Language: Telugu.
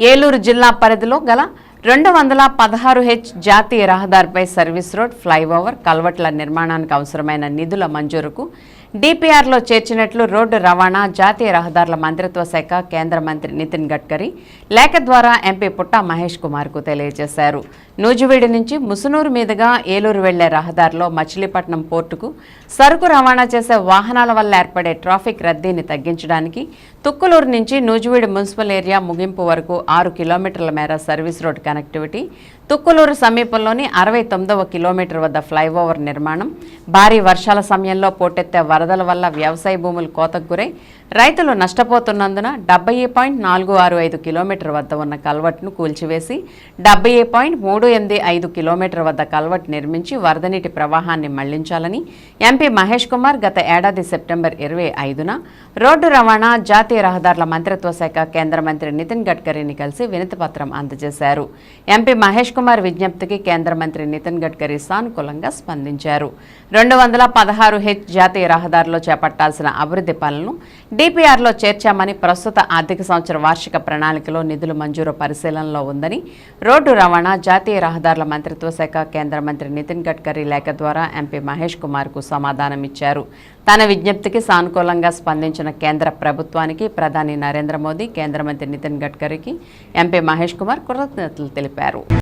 ఏలూరు జిల్లా పరిధిలో గల రెండు వందల పదహారు హెచ్ జాతీయ రహదారిపై సర్వీస్ రోడ్ ఫ్లైఓవర్ కల్వట్ల నిర్మాణానికి అవసరమైన నిధుల మంజూరుకు డిపిఆర్లో చేర్చినట్లు రోడ్డు రవాణా జాతీయ రహదారుల మంత్రిత్వ శాఖ కేంద్ర మంత్రి నితిన్ గడ్కరీ లేఖ ద్వారా ఎంపీ పుట్టా మహేష్ కుమార్కు తెలియజేశారు. నూజివీడి నుంచి ముసునూరు మీదుగా ఏలూరు వెళ్ళే రహదారిలో మచిలీపట్నం పోర్టుకు సరుకు రవాణా చేసే వాహనాల వల్ల ఏర్పడే ట్రాఫిక్ రద్దీని తగ్గించడానికి తుక్కులూరు నుంచి నూజివీడు మున్సిపల్ ఏరియా ముగింపు వరకు ఆరు కిలోమీటర్ల మేర సర్వీస్ రోడ్ connectivity. తుక్కులూరు సమీపంలోని అరవై తొమ్మిదవ కిలోమీటర్ వద్ద ఫ్లైఓవర్ నిర్మాణం. భారీ వర్షాల సమయంలో పోటెత్తే వరదల వల్ల వ్యవసాయ భూములు కోతకు గురై రైతులు నష్టపోతున్నందున డెబ్బై పాయింట్ నాలుగు ఆరు ఐదు కిలోమీటర్ వద్ద ఉన్న కల్వట్ను కూల్చివేసి డెబ్బై పాయింట్ మూడు ఎనిమిది ఐదు కిలోమీటర్ వద్ద కల్వట్ నిర్మించి వరద నీటి ప్రవాహాన్ని మళ్ళించాలని ఎంపీ మహేష్ కుమార్ గత ఏడాది సెప్టెంబర్ ఇరవై ఐదున రోడ్డు రవాణా జాతీయ రహదారుల మంత్రిత్వ శాఖ కేంద్ర మంత్రి నితిన్ గడ్కరీని కలిసి వినతిపత్రం అందజేశారు. ఎంపీ మహేష్ కుమార్ విజ్ఞప్తికి కేంద్ర మంత్రి నితిన్ గడ్కరీ సానుకూలంగా స్పందించారు. రెండు వందల పదహారు హెచ్ జాతీయ రహదారిలో చేపట్టాల్సిన అభివృద్ధి పనులను డిపిఆర్లో చేర్చామని ప్రస్తుత ఆర్థిక సంవత్సర వార్షిక ప్రణాళికలో నిధులు మంజూరు పరిశీలనలో ఉందని రోడ్డు రవాణా జాతీయ రహదారుల మంత్రిత్వ శాఖ కేంద్ర మంత్రి నితిన్ గడ్కరీ లేఖ ద్వారా ఎంపీ మహేష్ కుమార్కు సమాధానం ఇచ్చారు. తన విజ్ఞప్తికి సానుకూలంగా స్పందించిన కేంద్ర ప్రభుత్వానికి ప్రధాని నరేంద్ర మోదీ కేంద్ర మంత్రి నితిన్ గడ్కరీకి ఎంపీ మహేష్ కుమార్ కృతజ్ఞతలు తెలిపారు.